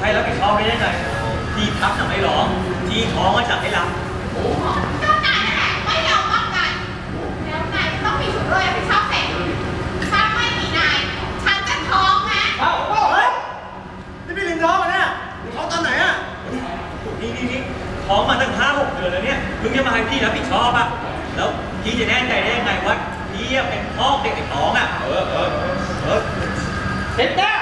ให้รับผิดชอบไม่ได้ไงที่ทักน่ะไม่ร้อง ที่ท้องก็จัดให้รับก็นายนั่นแหละไม่ยอมป้องกันแล้วนายต้องมีส่วนร่วมรับผิดชอบเสร็จถ้าไม่มีนาย ฉันจะท้องนะเอ้าเฮ้ยนี่พี่ลินท้องอะเนี่ยท้องตอนไหนอะนี่นี่นี่ท้องมาตั้งห้าหกเดือนแล้วเนี่ยเพิ่งจะมาให้พี่รับผิดชอบอะแล้วพี่จะแน่ใจได้ยังไงว่าพี่อะเป็นพ่อเด็กในท้องอะเออเออเออเห็นแน่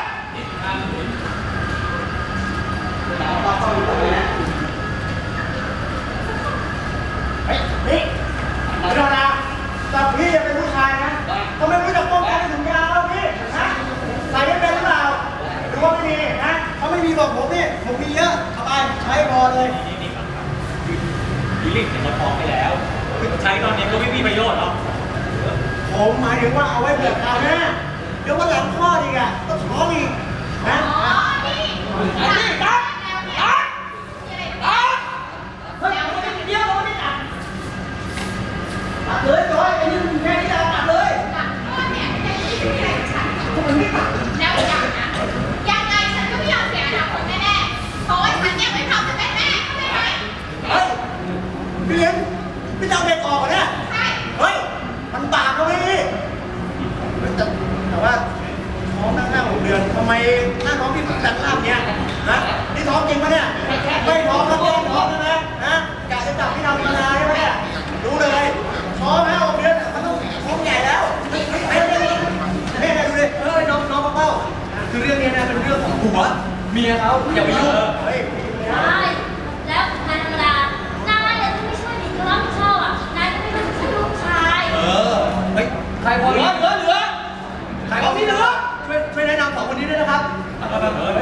เฮ้ยนี่ไม่ต้องนะแต่พี่ยังเป็นผู้ชายนะทำไมไม่รู้จักป้องกันถุงยางแล้วพี่นะใส่ไม่เป็นหรือเปล่าหรือว่าไม่มีนะถ้าไม่มีบอกผมนี่ผมมีเยอะเอาไปใช้พ อเลยนี่นี่ครับพี่ลิงเนี่ยมาท้องไปแล้วใช้ตอนนี้ก็ไม่มีประโยชน์หรอกผมหมายถึงว่าเอาไว้เผื่อคราวหน้าเดี๋ยววันหลังคลอดีกอะก็ท้องอีกนะอ๋อนี่ออีกตัดแล้วเนี่ยตัดมีอะไรตัดเฮ้ยเอาไว้เดียวไว้ตัดตัดเลยจอยไอ้นี่มันแค่นี้จะตัดเลย ไมหน้าท้องพี่ถึงแต่งภาพเนี้ยนะนี่ท้องจริงปะเนี่ยไม่ท้องก็แกล้งท้องใช่ไหมนะกะจะจับพี่ดำมานาใช่ไหมเนี่ยรู้เลยท้องแล้วเดือนมันต้องท้องใหญ่แล้วเฮ้ยเฮ้ยเฮ้ยเฮ้ยดูดิเฮ้ยน้องน้องเป้าคือเรื่องนี้นะเป็นเรื่องของผัวเมียเขาอย่าไปยุ่งเฮ้ย ได้แล้วนายธรรมดานายเนี่ยต้องไม่ช่วยหนีก็รับผิดชอบอะ นายก็ไม่เป็นช่วยลูกชาย เออ เฮ้ย ใคร พอ